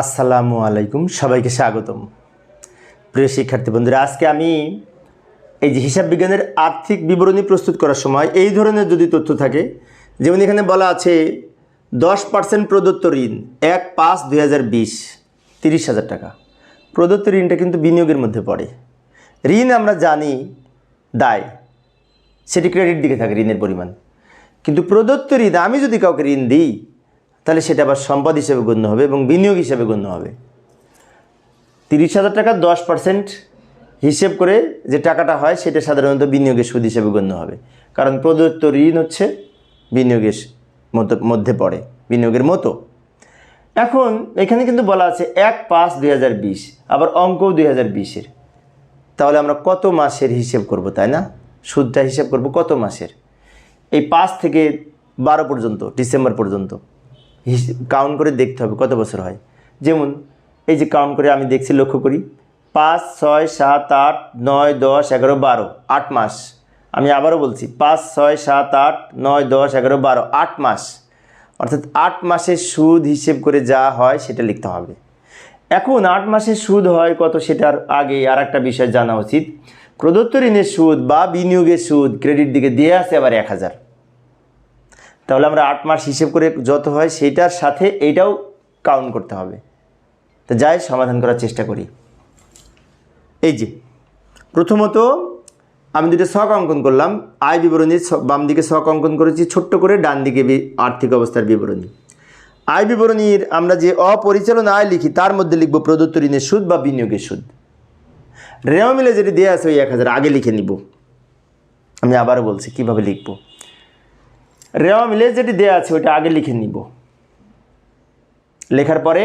আসসালামু আলাইকুম, সবাইকে স্বাগতম। প্রিয় শিক্ষার্থী বন্ধুরা, আজকে আমি এই যে হিসাব বিজ্ঞানের আর্থিক বিবরণী প্রস্তুত করার সময় এই ধরনের যদি তথ্য থাকে, যেমন এখানে বলা আছে, দশ পার্সেন্ট প্রদত্ত ঋণ এক পাঁচ দুই হাজার বিশ, তিরিশ হাজার টাকা। প্রদত্ত ঋণটা কিন্তু বিনিয়োগের মধ্যে পড়ে। ঋণ আমরা জানি দায়, সেটি ক্রেডিট দিকে থাকে ঋণের পরিমাণ। কিন্তু প্রদত্ত ঋণ, আমি যদি কাউকে ঋণ দিই তাহলে সেটা আবার সম্পদ হিসেবে গণ্য হবে এবং বিনিয়োগ হিসেবে গণ্য হবে। তিরিশ হাজার টাকা দশ পার্সেন্ট হিসেব করে যে টাকাটা হয়, সেটা সাধারণত বিনিয়োগের সুদ হিসেবে গণ্য হবে। কারণ প্রদত্ত ঋণ হচ্ছে বিনিয়োগের মতো, মধ্যে পড়ে, বিনিয়োগের মতো। এখন এখানে কিন্তু বলা আছে এক পাঁচ দুই আবার অঙ্কও দুই হাজার বিশের। তাহলে আমরা কত মাসের হিসেব করব, তাই না? সুদটা হিসেব করব কত মাসের? এই পাঁচ থেকে বারো পর্যন্ত, ডিসেম্বর পর্যন্ত। কাউন্ট করে দেখতে হবে কত বছর হয়। যেমন, এই যে কাউন্ট করে আমি দেখছি, লক্ষ্য করি, পাঁচ, ছয়, সাত, আট, নয়, দশ, এগারো, বারো, আট মাস। আমি আবারও বলছি, পাঁচ, ছয়, সাত, আট, নয়, দশ, এগারো, বারো, আট মাস। অর্থাৎ আট মাসের সুদ হিসেব করে যা হয় সেটা লিখতে হবে। এখন আট মাসের সুদ হয় কত সেটার আগে আর একটা বিষয় জানা উচিত। প্রদত্ত ঋণের সুদ বা বিনিয়োগের সুদ ক্রেডিট দিকে দিয়ে আসে আবার এক হাজার। তাহলে আমরা আট মাস হিসেব করে যত হয় সেইটার সাথে এইটাও কাউন্ট করতে হবে। তো যাই, সমাধান করার চেষ্টা করি। এই যে, প্রথমত আমি দুটো শখ অঙ্কন করলাম। আয় বিবরণীর ছ- বাম দিকে শখ অঙ্কন করেছি, ছোট্ট করে ডান দিকে আর্থিক অবস্থার বিবরণী। আয় বিবরণীর আমরা যে অপরিচালনা আয় লিখি, তার মধ্যে লিখব প্রদত্ত ঋণের সুদ বা বিনিয়োগের সুদ। রেওয়া মিলে যেটি দেওয়া আছে ওই এক হাজার, আগে লিখে নিব। আমি আবারও বলছি, কীভাবে লিখব? রেওয়া মিলে যেটি দেওয়া আছে, ওইটা আগে লিখে নিব। লেখার পরে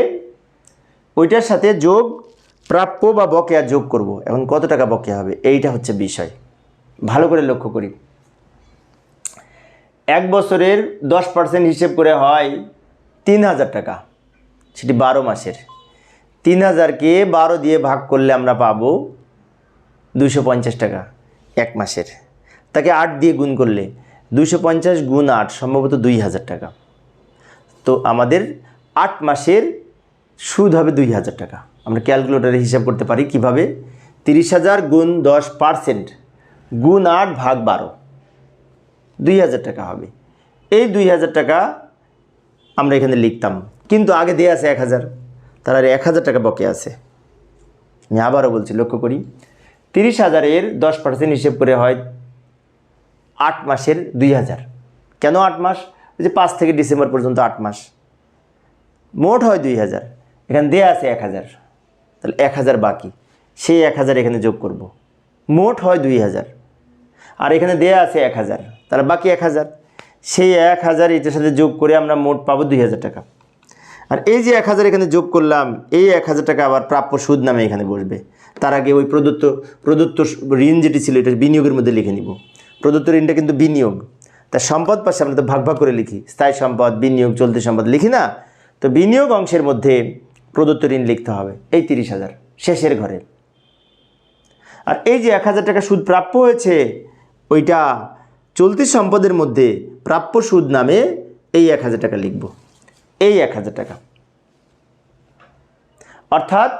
ওইটার সাথে যোগ, প্রাপ্য বা বকেয়া যোগ করব। এখন কত টাকা বকেয়া হবে? এইটা হচ্ছে বিষয়। ভালো করে লক্ষ্য করি। এক বছরের দশ পার্সেন্ট হিসেব করে হয় তিন হাজার টাকা। সেটি বারো মাসের। তিন হাজারকে বারো দিয়ে ভাগ করলে আমরা পাবো দুশো পঞ্চাশ টাকা এক মাসের। তাকে আট দিয়ে গুণ করলে দুশো পঞ্চাশ গুণ আট, সম্ভবত দুই হাজার টাকা। তো আমাদের আট মাসের সুদ হবে দুই হাজার টাকা। আমরা ক্যালকুলেটারে হিসাব করতে পারি কীভাবে? তিরিশ হাজার গুণ দশ পার্সেন্ট গুণ আট ভাগ বারো। দুই হাজার টাকা হবে। এই দুই হাজার টাকা আমরা এখানে লিখতাম। কিন্তু আগে দিয়ে আছে এক হাজার তার আর এক হাজার টাকা বকে আছে। আমি আবারও বলছি, লক্ষ্য করি। তিরিশ হাজারের দশ পার্সেন্ট হিসেব করে হয় আট মাসের দুই হাজার। কেন আট মাস? যে পাঁচ থেকে ডিসেম্বর পর্যন্ত আট মাস। মোট হয় দুই হাজার। এখানে দেয়া আছে এক হাজার। তাহলে এক হাজার বাকি। সেই এক হাজার এখানে যোগ করব। মোট হয় দুই হাজার। আর এখানে দেয়া আছে এক হাজার। তাহলে বাকি এক হাজার। সেই এক হাজার এটার সাথে যোগ করে আমরা মোট পাবো দুই হাজার টাকা। আর এই যে এক হাজার এখানে যোগ করলাম, এই এক হাজার টাকা আবার প্রাপ্য সুদ নামে এখানে বসবে। তার আগে ওই প্রদত্ত প্রদত্ত ঋণ যেটি ছিল এটা বিনিয়োগের মধ্যে লিখে নিব। প্রদত্ত ঋণটা কিন্তু বিনিয়োগ। তার সম্পদ পাশে আমরা তো ভাগ ভাগ করে লিখি। স্থায়ী সম্পদ, বিনিয়োগ, চলতি সম্পদ লিখি না? তো বিনিয়োগ অংশের মধ্যে প্রদত্ত ঋণ লিখতে হবে। এই তিরিশ হাজার, শেষের ঘরে। আর এই যে এক হাজার টাকা সুদ প্রাপ্য হয়েছে, ওইটা চলতি সম্পদের মধ্যে প্রাপ্য সুদ নামে এই এক হাজার টাকা লিখব। এই এক হাজার টাকা। অর্থাৎ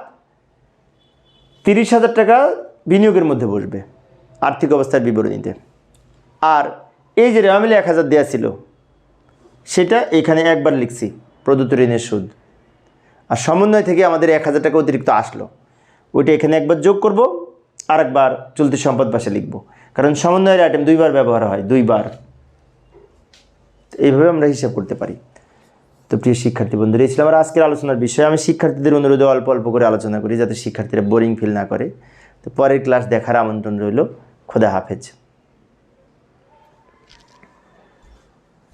তিরিশ হাজার টাকা বিনিয়োগের মধ্যে বসবে। আর্থিক অবস্থার বিবরণীতে। আর এই যে রেওয়া মিলে এক হাজার দেওয়া ছিল, সেটা এখানে একবার লিখছি, প্রদত্ত ঋণের সুদ। আর সমন্বয় থেকে আমাদের এক হাজার টাকা অতিরিক্ত আসলো। ওইটা এখানে একবার যোগ করব আর একবার চলতি সম্পদ পাশে লিখব। কারণ সমন্বয়ের আইটেম দুইবার ব্যবহার হয়, দুইবার। এইভাবে আমরা হিসাব করতে পারি। তো প্রিয় শিক্ষার্থী বন্ধুরা, এই ছিল আমার আজকের আলোচনার বিষয়। আমি শিক্ষার্থীদের অনুরোধে অল্প অল্প করে আলোচনা করি, যাতে শিক্ষার্থীরা বোরিং ফিল না করে। তো পরের ক্লাস দেখার আমন্ত্রণ রইল। খোদা হাফেজ।